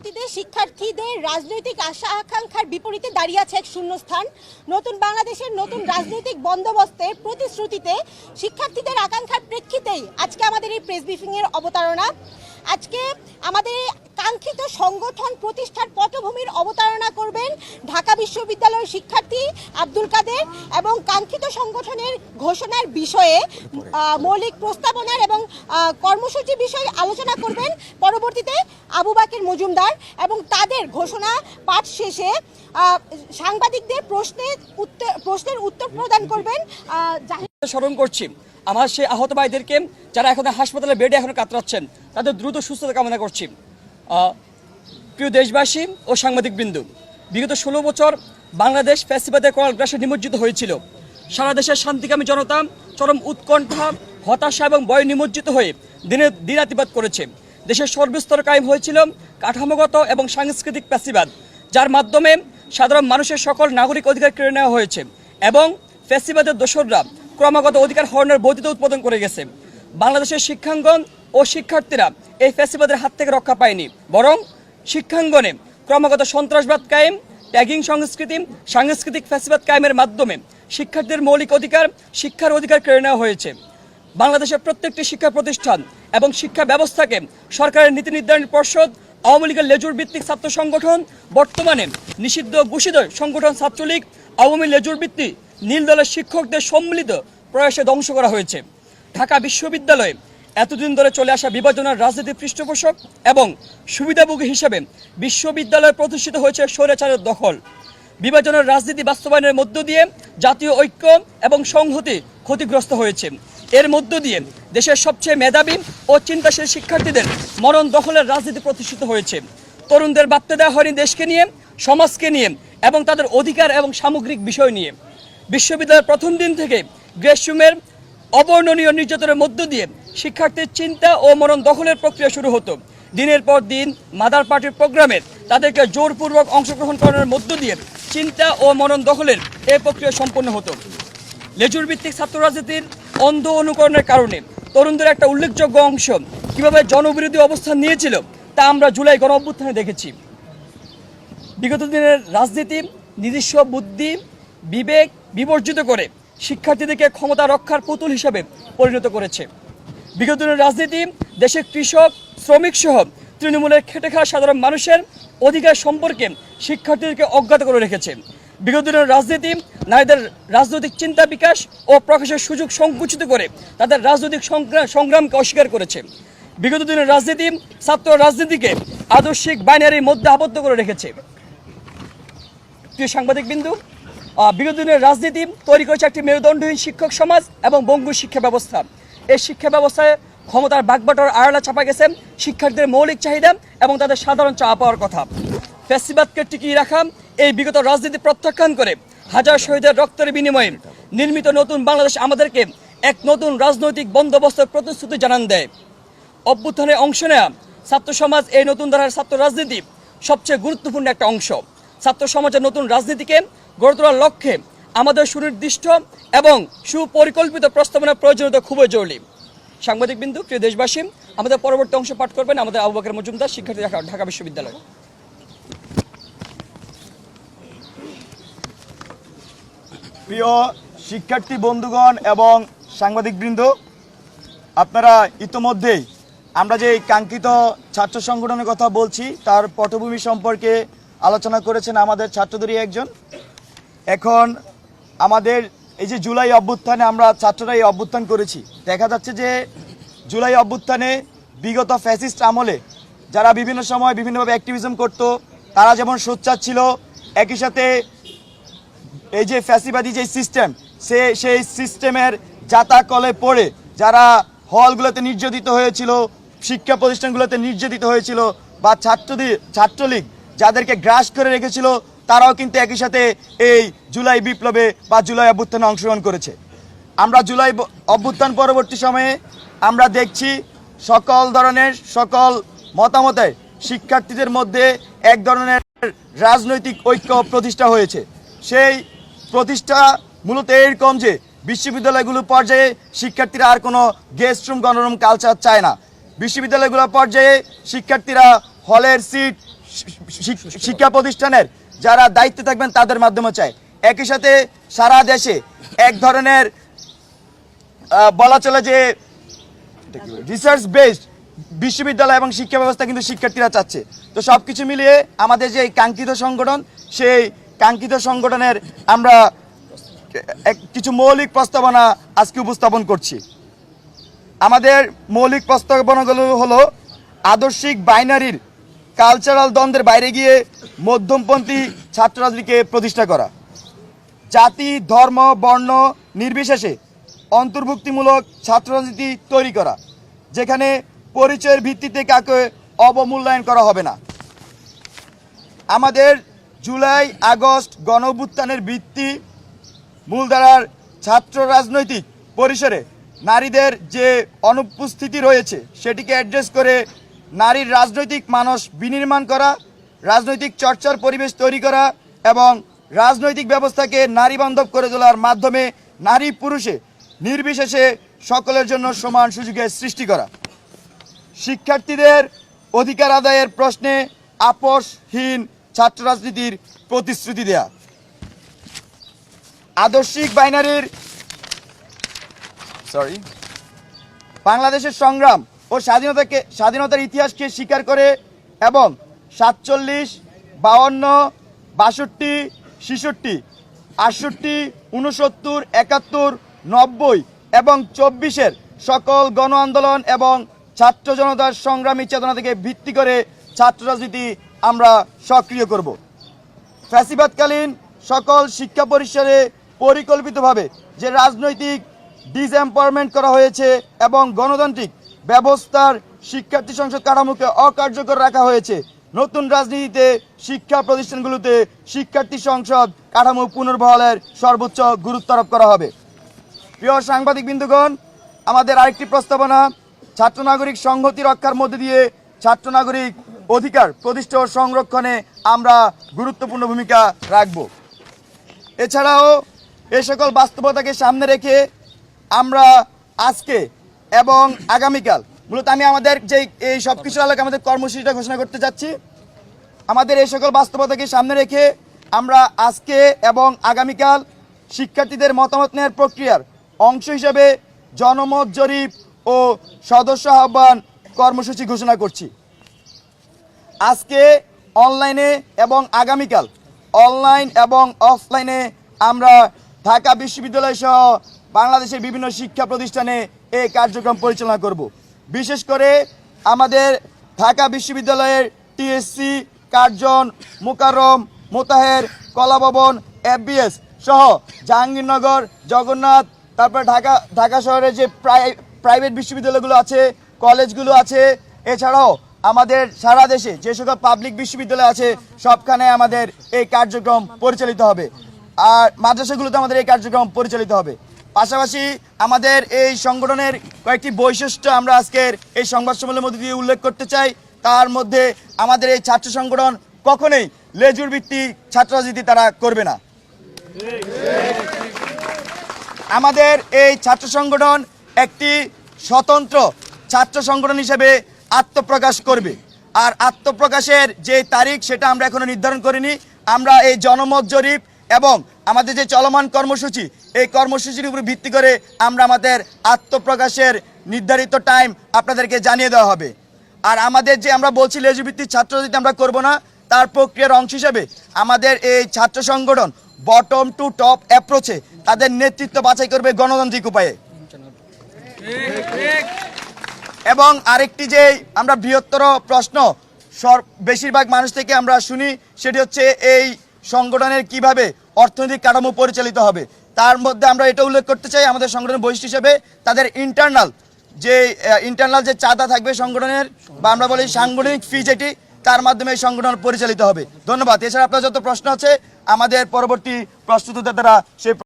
পরবর্তীতে শিক্ষার্থীদের রাজনৈতিক আশা আকাঙ্ক্ষার বিপরীতে দাঁড়িয়ে আছে এক শূন্যস্থান। নতুন বাংলাদেশের নতুন রাজনৈতিক বন্দোবস্তের প্রতিশ্রুতিতে শিক্ষার্থীদের আকাঙ্ক্ষার প্রেক্ষিতেই আজকে আমাদের এই প্রেস ব্রিফিংয়ের অবতারণা। আজকে আমাদের কাঙ্ক্ষিত সংগঠন প্রতিষ্ঠার পটভূমির অবতারণা করবেন ঢাকা বিশ্ববিদ্যালয়ের শিক্ষার্থী আব্দুল কাদের এবং কাঙ্ক্ষিত সংগঠনের ঘোষণার বিষয়ে মৌলিক প্রস্তাবনার এবং কর্মসূচি বিষয়ে আলোচনা করবেন পরবর্তীতে আবু বাকের মজুমদার এবং তাদের ঘোষণা পাঠ শেষে সাংবাদিকদের প্রশ্নের উত্তর প্রশ্নের উত্তর প্রদান করবেন স্মরণ করছি, আমার সেই আহত ভাইদেরকে যারা এখন হাসপাতালে বেডে এখন কাতরাচ্ছেন, তাদের দ্রুত সুস্থতা কামনা করছি। প্রিয় দেশবাসী ও সাংবাদিক বিন্দু বিগত ষোলো বছর বাংলাদেশ ফ্যাসিবাদের করাল গ্রাসে নিমজ্জিত হয়েছিল। সারা দেশের শান্তিকামী জনতা চরম উৎকণ্ঠা, হতাশা এবং বয় নিমজ্জিত হয়ে দিনে দিনাতিপাত করেছে। দেশের সর্বস্তর কায়েম হয়েছিল কাঠামোগত এবং সাংস্কৃতিক প্যাসিবাদ যার মাধ্যমে সাধারণ মানুষের সকল নাগরিক অধিকার কেড়ে নেওয়া হয়েছে এবং ফ্যাসিবাদের দোসররা ক্রমাগত অধিকার হরণের বৈধতা উৎপাদন করে গেছে। বাংলাদেশের শিক্ষাঙ্গন ও শিক্ষার্থীরা এই ফ্যাসিবাদের হাত থেকে রক্ষা পায়নি, বরং শিক্ষাঙ্গনে ক্রমাগত সন্ত্রাসবাদ কায়েম ট্যাগিং সংস্কৃতি, সাংস্কৃতিক ফ্যাসিবাদ কায়েমের মাধ্যমে শিক্ষার্থীদের মৌলিক অধিকার, শিক্ষার অধিকার কেড়ে নেওয়া হয়েছে। বাংলাদেশের প্রত্যেকটি শিক্ষা প্রতিষ্ঠান এবং শিক্ষা ব্যবস্থাকে সরকারের নীতি নির্ধারণ পর্ষদ, আওয়ামী লীগের লেজুর ভিত্তিক ছাত্র সংগঠন, বর্তমানে নিষিদ্ধ ঘোষিত সংগঠন ছাত্রলীগ, আওয়ামী লেজুর ভিত্তি নীল দলের শিক্ষকদের সম্মিলিত প্রয়াসে ধ্বংস করা হয়েছে। ঢাকা বিশ্ববিদ্যালয়ে এতদিন ধরে চলে আসা বিভাজনের রাজনীতি পৃষ্ঠপোষক এবং সুবিধাভোগী হিসেবে বিশ্ববিদ্যালয় প্রতিষ্ঠিত হয়েছে স্বৈরাচারের দখল। বিভাজনের রাজনীতি বাস্তবায়নের মধ্য দিয়ে জাতীয় ঐক্য এবং সংহতি ক্ষতিগ্রস্ত হয়েছে। এর মধ্য দিয়ে দেশের সবচেয়ে মেধাবী ও চিন্তাশীল শিক্ষার্থীদের মরণ দখলের রাজনীতি প্রতিষ্ঠিত হয়েছে। তরুণদের ভাবতে দেওয়া হয়নি দেশকে নিয়ে, সমাজকে নিয়ে এবং তাদের অধিকার এবং সামগ্রিক বিষয় নিয়ে। বিশ্ববিদ্যালয়ের প্রথম দিন থেকে গ্রেসরুমের অবর্ণনীয় নির্যাতনের মধ্য দিয়ে শিক্ষার্থীর চিন্তা ও মরণ দখলের প্রক্রিয়া শুরু হতো। দিনের পর দিন মাদার পার্টির প্রোগ্রামে তাদেরকে জোরপূর্বক অংশগ্রহণ করানোর মধ্য দিয়ে চিন্তা ও মরণ দখলের এই প্রক্রিয়া সম্পন্ন হতো। লেজুর ভিত্তিক ছাত্র রাজনীতির অন্ধ অনুকরণের কারণে তরুণদের একটা উল্লেখযোগ্য অংশ কীভাবে জনবিরোধী অবস্থান নিয়েছিল তা আমরা জুলাই গণ অভ্যুত্থানে দেখেছি। বিগত দিনের রাজনীতি, নিজস্ব বুদ্ধি, বিবেক বিবর্জিত করে শিক্ষার্থীদেরকে ক্ষমতা রক্ষার পুতুল হিসেবে পরিণত করেছে। বিগত দিনের রাজনীতি, দেশের কৃষক, শ্রমিক সহ তৃণমূলের খেটে খাওয়া সাধারণ মানুষের অধিকার সম্পর্কে শিক্ষার্থীদেরকে অজ্ঞাত করে রেখেছে। বিগত দিনের রাজনীতি, নারীদের রাজনৈতিক চিন্তা বিকাশ ও প্রকাশের সুযোগ সংকুচিত করে তাদের রাজনৈতিক সংগ্রাম সংগ্রামকে অস্বীকার করেছে। বিগত দিনের রাজনীতি, ছাত্র রাজনীতিকে আদর্শিক বাইনারির মধ্যে আবদ্ধ করে রেখেছে। প্রিয় সাংবাদিক বিন্দু বিগত দিনের রাজনীতি তৈরি করেছে একটি মেরুদণ্ডহীন শিক্ষক সমাজ এবং বঙ্গু শিক্ষা ব্যবস্থা। এই শিক্ষা ব্যবস্থায় ক্ষমতার বাগবাটর আড়ালা চাপা গেছে শিক্ষার্থীদের মৌলিক চাহিদা এবং তাদের সাধারণ চাওয়া পাওয়ার কথা। ফ্যাসিবাদকে টিকিয়ে রাখা, এই বিগত রাজনীতি প্রত্যাখ্যান করে হাজার শহীদের রক্তের বিনিময়ে নির্মিত নতুন বাংলাদেশ আমাদেরকে এক নতুন রাজনৈতিক বন্দোবস্তের প্রতিশ্রুতি জানান দেয়। অভ্যুত্থানে অংশ নেয়া ছাত্র সমাজ এই নতুন ধারার ছাত্র রাজনীতি সবচেয়ে গুরুত্বপূর্ণ একটা অংশ। ছাত্র সমাজের নতুন রাজনীতিকে গড়ে তোলার লক্ষ্যে আমাদের সুনির্দিষ্ট এবং সুপরিকল্পিত প্রস্তাবনার প্রয়োজনীয়তা খুবই জরুরি। সাংবাদিক বিন্দু, প্রিয় দেশবাসী, আমাদের পরবর্তী অংশ পাঠ করবেন আমাদের আবু বকর মজুমদার, শিক্ষার্থী ঢাকা বিশ্ববিদ্যালয়। প্রিয় শিক্ষার্থী বন্ধুগণ এবং সাংবাদিকবৃন্দ আপনারা ইতোমধ্যেই আমরা যে কাঙ্ক্ষিত ছাত্র সংগঠনের কথা বলছি, তার পটভূমি সম্পর্কে আলোচনা করেছেন আমাদের ছাত্রদেরই একজন। এখন আমাদের এই যে জুলাই অভ্যুত্থানে আমরা ছাত্ররা এই অভ্যুত্থান করেছি। দেখা যাচ্ছে যে জুলাই অভ্যুত্থানে বিগত ফ্যাসিস্ট আমলে যারা বিভিন্ন সময় বিভিন্নভাবে অ্যাক্টিভিজম করতো, তারা যেমন সোচ্চার ছিল, একই সাথে এই যে ফ্যাসিবাদী যে সিস্টেম সে সেই সিস্টেমের জাতাকলে পড়ে যারা হলগুলোতে নির্যাতিত হয়েছিল, শিক্ষা প্রতিষ্ঠানগুলোতে নির্যাতিত হয়েছিল বা ছাত্রদের, ছাত্রলীগ যাদেরকে গ্রাস করে রেখেছিল তারাও কিন্তু একই সাথে এই জুলাই বিপ্লবে বা জুলাই অভ্যুত্থানে অংশগ্রহণ করেছে। আমরা জুলাই অভ্যুত্থান পরবর্তী সময়ে আমরা দেখছি সকল ধরনের, সকল মতামতে শিক্ষার্থীদের মধ্যে এক ধরনের রাজনৈতিক ঐক্য প্রতিষ্ঠা হয়েছে। সেই প্রতিষ্ঠা মূলত এরকম যে বিশ্ববিদ্যালয়গুলো পর্যায়ে শিক্ষার্থীরা আর কোনো গেস্ট রুম, গণরুম, কালচার চায় না। বিশ্ববিদ্যালয়গুলো পর্যায়ে শিক্ষার্থীরা হলের সিট শিক্ষা প্রতিষ্ঠানের যারা দায়িত্বে থাকবেন তাদের মাধ্যমে চাই। একই সাথে সারা দেশে এক ধরনের বলা চলে যে রিসার্চ বেসড বিশ্ববিদ্যালয় এবং শিক্ষা ব্যবস্থা কিন্তু শিক্ষার্থীরা চাচ্ছে। তো সব কিছু মিলিয়ে আমাদের যে কাঙ্ক্ষিত সংগঠন, সেই কাঙ্ক্ষিত সংগঠনের আমরা কিছু মৌলিক প্রস্তাবনা আজকে উপস্থাপন করছি। আমাদের মৌলিক প্রস্তাবনাগুলো হলো আদর্শিক বাইনারির কালচারাল দ্বন্দ্বের বাইরে গিয়ে মধ্যমপন্থী ছাত্র রাজনীতিকে প্রতিষ্ঠা করা। জাতি, ধর্ম, বর্ণ নির্বিশেষে অন্তর্ভুক্তিমূলক ছাত্র রাজনীতি তৈরি করা, যেখানে পরিচয়ের ভিত্তিতে কাকে অবমূল্যায়ন করা হবে না। আমাদের জুলাই, আগস্ট গণ ভিত্তি মূলধারার ছাত্র রাজনৈতিক পরিসরে নারীদের যে অনুপস্থিতি রয়েছে, সেটিকে অ্যাড্রেস করে নারীর রাজনৈতিক মানস বিনির্মাণ করা, রাজনৈতিক চর্চার পরিবেশ তৈরি করা এবং রাজনৈতিক ব্যবস্থাকে নারী বান্ধব করে তোলার মাধ্যমে নারী পুরুষে নির্বিশেষে সকলের জন্য সমান সুযোগের সৃষ্টি করা। শিক্ষার্থীদের অধিকার আদায়ের প্রশ্নে আপোষহীন ছাত্র রাজনীতির প্রতিশ্রুতি দেয়া। আদর্শিক বাইনারির সরি বাংলাদেশের সংগ্রাম ও স্বাধীনতাকে, স্বাধীনতার ইতিহাসকে স্বীকার করে এবং সাতচল্লিশ, বাউন্ন, বাষট্টি, ছেষট্টি, আটষট্টি উনসত্তর একাত্তর, নব্বই এবং চব্বিশের সকল গণ আন্দোলন এবং ছাত্র জনতার সংগ্রামী চেতনা থেকে ভিত্তি করে ছাত্র রাজনীতি আমরা সক্রিয় করব। ফ্যাসিবাদকালীন সকল শিক্ষা পরিসরে পরিকল্পিতভাবে যে রাজনৈতিক ডিসএম্পাওয়ারমেন্ট করা হয়েছে এবং গণতান্ত্রিক ব্যবস্থার শিক্ষার্থী সংসদ কাঠামোকে অকার্যকর রাখা হয়েছে। নতুন রাজনীতিতে শিক্ষা প্রতিষ্ঠানগুলোতে শিক্ষার্থী সংসদ কাঠামো পুনর্বহালের সর্বোচ্চ গুরুত্ব আরোপ করা হবে। প্রিয় সাংবাদিক বিন্দুগণ, আমাদের আরেকটি প্রস্তাবনা ছাত্র নাগরিক সংহতি রক্ষার মধ্যে দিয়ে ছাত্র নাগরিক অধিকার প্রতিষ্ঠা ও সংরক্ষণে আমরা গুরুত্বপূর্ণ ভূমিকা রাখব। এছাড়াও এ সকল বাস্তবতাকে সামনে রেখে আমরা আজকে এবং আগামীকাল, মূলত আমি আমাদের যে এই সব কিছুর আলোকে আমাদের কর্মসূচিটা ঘোষণা করতে চাচ্ছি আমাদের এই সকল বাস্তবতাকে সামনে রেখে আমরা আজকে এবং আগামীকাল শিক্ষার্থীদের মতামত নেওয়ার প্রক্রিয়ার অংশ হিসেবে জনমত জরিপ ও সদস্য আহ্বান কর্মসূচি ঘোষণা করছি। আজকে অনলাইনে এবং আগামীকাল অনলাইন এবং অফলাইনে আমরা ঢাকা বিশ্ববিদ্যালয় সহ বাংলাদেশের বিভিন্ন শিক্ষা প্রতিষ্ঠানে এই কার্যক্রম পরিচালনা করব। বিশেষ করে আমাদের ঢাকা বিশ্ববিদ্যালয়ের TSC Curzon Mokarram Motaher, Kolabhaban FBS সহ জাহাঙ্গীরনগর, জগন্নাথ, তারপরে ঢাকা ঢাকা শহরের যে প্রাই- প্রাইভেট বিশ্ববিদ্যালয়গুলো আছে, কলেজগুলো আছে, এছাড়াও আমাদের সারা দেশে যে সকল পাবলিক বিশ্ববিদ্যালয় আছে, সবখানে আমাদের এই কার্যক্রম পরিচালিত হবে। আর মাদ্রাসাগুলোতে আমাদের এই কার্যক্রম পরিচালিত হবে। পাশাপাশি আমাদের এই সংগঠনের কয়েকটি বৈশিষ্ট্য আমরা আজকের এই সংবাদ সম্মেলনের মধ্যে দিয়ে উল্লেখ করতে চাই। তার মধ্যে আমাদের এই ছাত্র সংগঠন কখনোই লেজুর ভিত্তিক ছাত্র রাজনীতি তারা করবে না। আমাদের এই ছাত্র সংগঠন একটি স্বতন্ত্র ছাত্র সংগঠন হিসেবে আত্মপ্রকাশ করবে। আর আত্মপ্রকাশের যে তারিখ সেটা আমরা এখনও নির্ধারণ করিনি। আমরা এই জনমত জরিপ এবং আমাদের যে চলমান কর্মসূচি, এই কর্মসূচির উপর ভিত্তি করে আমরা আমাদের আত্মপ্রকাশের নির্ধারিত টাইম আপনাদেরকে জানিয়ে দেওয়া হবে। আর আমাদের যে আমরা বলছি ছাত্র যদি আমরা করব না, তার প্রক্রিয়ার অংশ হিসেবে আমাদের এই ছাত্র সংগঠন বটম টু টপ অ্যাপ্রোচে তাদের নেতৃত্ব বাছাই করবে গণতান্ত্রিক উপায়ে। এবং আরেকটি যে আমরা বৃহত্তর প্রশ্ন বেশিরভাগ মানুষ থেকে আমরা শুনি, সেটি হচ্ছে এই সংগঠনের কীভাবে অর্থনৈতিক কাঠামো পরিচালিত হবে, তার মধ্যে আমরা এটা উল্লেখ করতে চাই আমাদের সংগঠনের বৈশিষ্ট্য হিসেবে, তাদের ইন্টারনাল যে ইন্টারনাল যে চাঁদা থাকবে সংগঠনের, বা আমরা বলি সাংগঠনিক ফি যেটি, তার মাধ্যমে সংগঠন পরিচালিত হবে। ধন্যবাদ। এছাড়া আপনার যত প্রশ্ন আছে, আমাদের পরবর্তী দ্বারা সেই